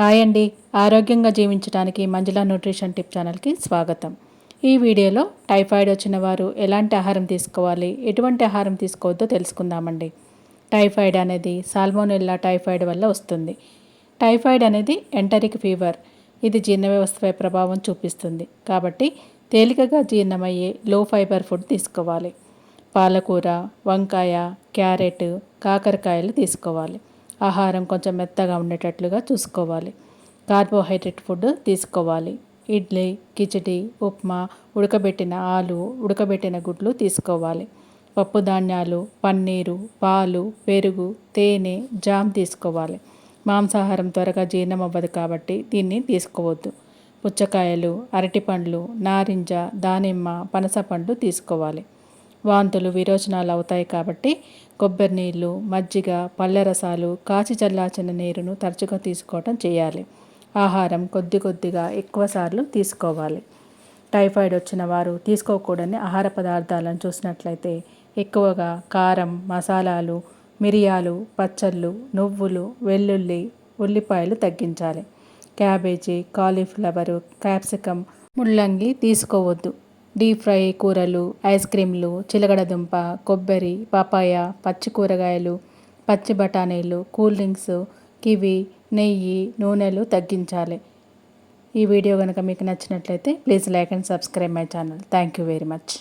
Hi అండి. ఆరోగ్యంగా జీవించడానికి మంజుల న్యూట్రిషన్ టిప్ ఛానల్కి స్వాగతం. ఈ వీడియోలో టైఫాయిడ్ వచ్చిన వారు ఎలాంటి ఆహారం తీసుకోవాలి ఎటువంటి ఆహారం తీసుకోవద్దో తెలుసుకుందామండి. టైఫాయిడ్ అనేది సాల్మోనెల్లా టైఫాయిడ్ వల్ల వస్తుంది. టైఫాయిడ్ అనేది ఎంటరిక్ ఫీవర్. ఇది జీర్ణ వ్యవస్థపై ప్రభావం చూపిస్తుంది. కాబట్టి తేలికగా జీర్ణమయ్యే లో ఫైబర్ ఫుడ్ తీసుకోవాలి. పాలకూర వంకాయ క్యారెట్ కాకరకాయలు తీసుకోవాలి. ఆహారం కొంచెం మెత్తగా ఉండేటట్లుగా చూసుకోవాలి. కార్బోహైడ్రేట్ ఫుడ్ తీసుకోవాలి. ఇడ్లీ కిచడి ఉప్మా ఉడకబెట్టిన ఆలు ఉడకబెట్టిన గుడ్లు తీసుకోవాలి. పప్పు ధాన్యాలు పన్నీరు పాలు పెరుగు తేనె జామ్ తీసుకోవాలి. మాంసాహారం త్వరగా జీర్ణం అవ్వదు కాబట్టి దీన్ని తీసుకోవద్దు. పుచ్చకాయలు అరటిపండ్లు నారింజ దానిమ్మ పనస పండ్లు తీసుకోవాలి. వాంతులు విరోచనాలు అవుతాయి కాబట్టి కొబ్బరి నీళ్ళు మజ్జిగ పళ్ళ రసాలు కాచి చల్లార్చిన నీరును తరచుగా తీసుకోవటం చేయాలి. ఆహారం కొద్ది కొద్దిగా ఎక్కువసార్లు తీసుకోవాలి. టైఫాయిడ్ వచ్చిన వారు తీసుకోకూడని ఆహార పదార్థాలను చూసినట్లయితే ఎక్కువగా కారం మసాలాలు మిరియాలు పచ్చళ్ళు నువ్వులు వెల్లుల్లి ఉల్లిపాయలు తగ్గించాలి. క్యాబేజీ కాలీఫ్లవరు క్యాప్సికమ్ ముల్లంగి తీసుకోవద్దు. డీప్ ఫ్రై కూరలు ఐస్ క్రీమ్లు చిలకడదుంప కొబ్బరి పపాయ పచ్చి కూరగాయలు పచ్చి బఠానీలు కూల్ డ్రింక్స్ కివి నెయ్యి నూనెలు తగ్గించాలి. ఈ వీడియో కనుక మీకు నచ్చినట్లయితే please like and subscribe my channel. Thank you very much.